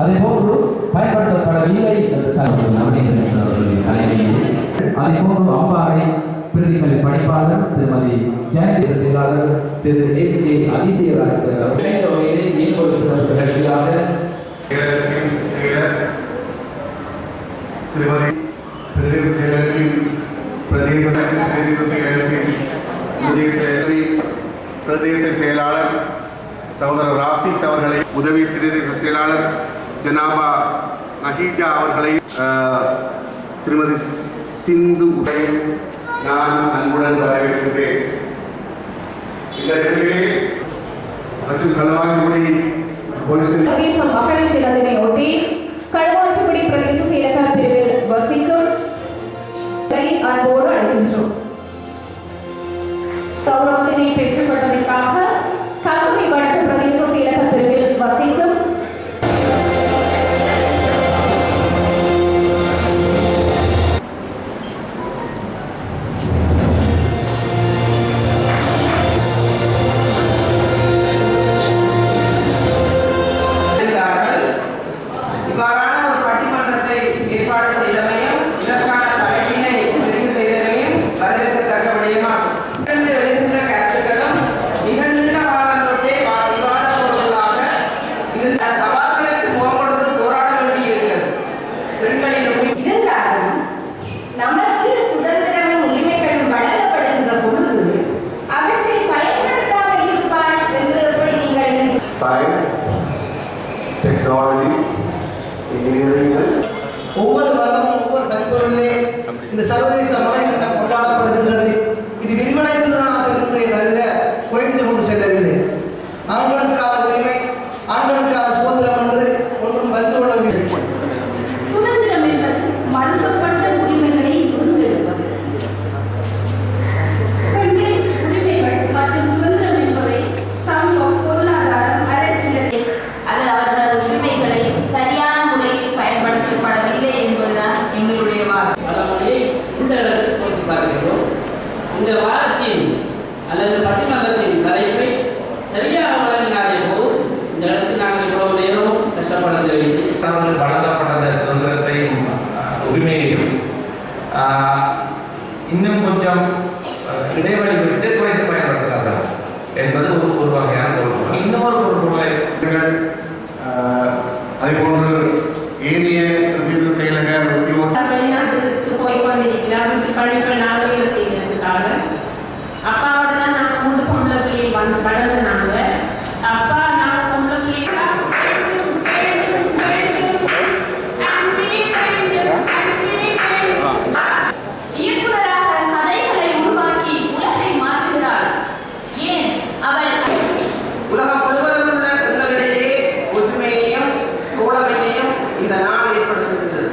அதே போன்று பயன்படுத்தப்படவில்லை என்று நவநீதரசன் தலைமையில். அதே போன்று அம்பாறை பிரதிகளை படைப்பாளர் திருமதி ஜெயதேச செயலாளர் திரு எஸ் ஜே அதிசயராஜ் இணைந்த வகையிலே சிறப்பு நிகழ்ச்சியாக செயலர் திருமதி பிரதேச செயலகத்தின் பிரதேச பிரதேச செயலகத்தின் பிரதேச பிரதேச செயலாளர் சகோதரர் ராசித் அவர்களை உதவி பிரதேச செயலாளர் ஜனாபா நஹீஜா அவர்களை திருமதி சிந்து உடையும் நான் அன்புடன் வரவேற்கின்றேன். இந்த நிகழ்விலே மற்றும் களவாஞ்சிபுரி போலீஸ் சயின்ஸ் டெக்னாலஜி இன்ஜினியரிங் ஒவ்வொரு வருடமும் ஒவ்வொரு தனிப்பொருளிலே இந்த சர்வதேச இந்த வாரத்தின் அல்லது பட்டிமன்றத்தின் தலைப்பை சரியாக வழங்கினாலே போதும். இந்த இடத்தில் நாங்கள் இவ்வளவு நேரம் கஷ்டப்பட தேவையில்லை வழங்கப்பட்ட அந்த சுதந்திரத்தையும் உரிமையையும் இன்னும் கொஞ்சம் இடைவெளி விட்டு குறைத்து பயன்படுத்துகிறார்கள் என்பது ஒரு ஒரு வகையான பொருட்கள் இன்னொரு பொருட்களை அதே போன்று ஏனைய முழுவதும் உள்ள பெண்களிடையே ஒற்றுமையையும் தோழமையையும் இந்த நாடு ஏற்படுத்துகின்றது